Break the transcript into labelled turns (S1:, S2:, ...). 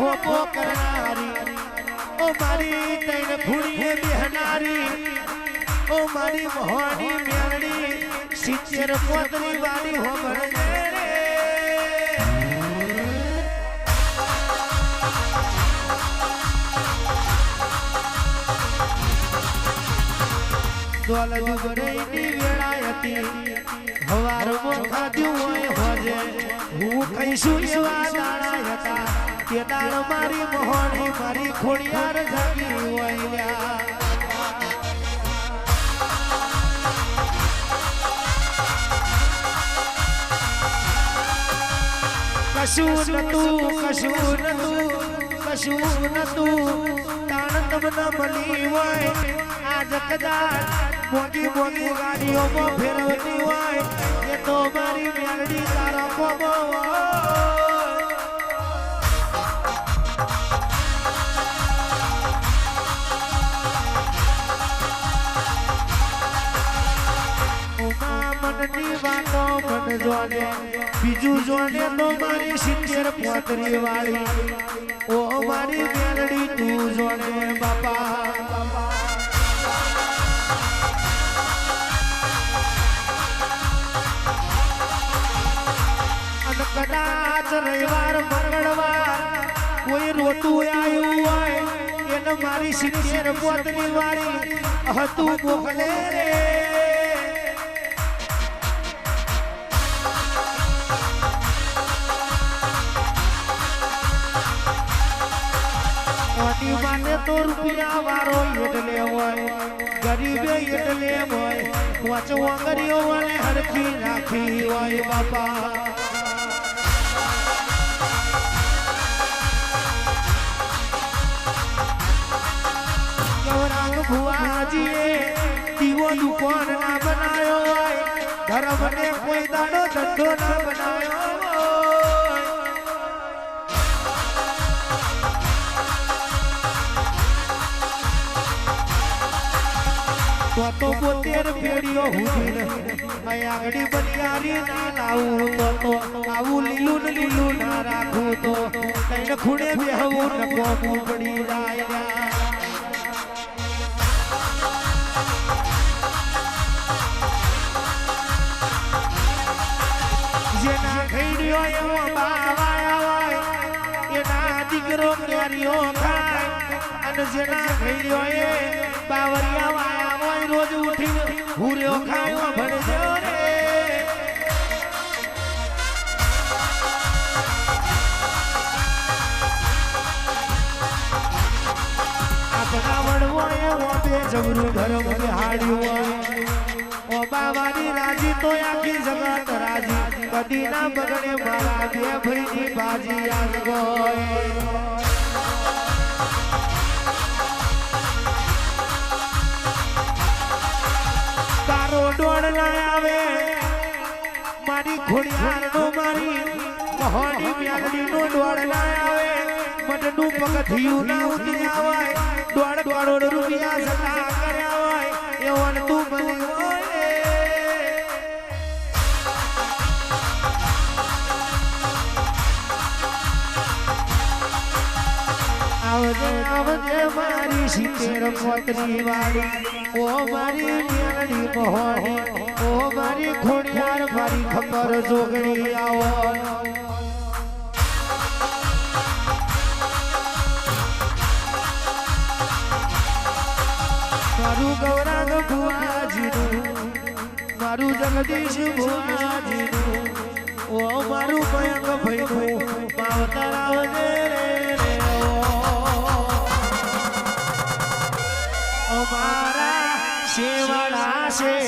S1: ખોખો કરનારી. ઓ મારી તૈન ખુડીએ બેહનારી. ઓ મારી મોહણી મેળડી સિત્તેર પોતરી વાળી હો રે દોલ દુબરેની વેળા હતી. હવાર ખાધ્યું હોય હોજે. હું કહીશું એવા દાડા હતા. તે દાડ મારી મોહણી મારી ખોડિયાર જાગી હોય. કશું નતું કશું નતું કશું નતું તાણ તમને મળી હોય આજ કદાચ મોગી મોટી ગાડીઓમાં ફેરવતી હોય એ તો મારી મેલડી તારા કોમો મનની વાતો મન જોને, બીજું જોને તો મારી સિત્તેર પોતરી વાળી. ઓ મારી મેલડી, તું જોને બાપા. કદાચ રવિવાર, મંગળવાર કોઈ રોતું આવ્યું હોય, એને મારી સિત્તેર પોતરી વાળી હતું મોકલે રે. માટે તો રૂપિયા વાળો એટલે હોય, ગરીબે એટલે હોય, વાંચો વાંગરીઓ વાળે હરખી રાખી હોય બાપા. ભુવાજીએ દીવો કોઈ દાડો ધંધો ના બનાયો તો તો બોતેર પેઢીઓ અહીં આગળી બનિયારી ના લાવું તો તો આવું લીલું લીલું ના રાખું તો. કઈને ખૂણે બેહવું ને કોમું પડી દીકરો કેરીઓ ખાય. અને જેના ખૈડીઓ એ બાવરિયા વાયા હોય રોજ ઉઠીને ભૂર્યો ખાવા ભણજો રે આપણા વડવો એવો બે જબરું ધર્મ હાડ્યું હોય. ઓ બાવાની રાજી તો આખી જગત રાજી. કદી ના બગડે મારા બે ભાઈની બાજી આજ ગોય મારી ઘોડિયાર નો મારી મહોની મ્યાગડી નો ડોળ ના આવે. મનનું પગથિયું ના ઉતરી આવે દોઢ કરોડ રૂપિયા જતા કર્યા હોય. એવન તું બની આવજે આવજે મારી સિત્તેર પોતરી વાળી ઓ મારી મેરડી મોહણી ઓ મારી ખોડિયાર મારી ખબર જોગણી આવો. મારું ગૌરાંગ ભુવાજીનું, મારું જગદીશ ભુવાજીનું, ઓ મારું ભયંક ભયનું, માવતર રે ઓ. અમારા શિવડા છે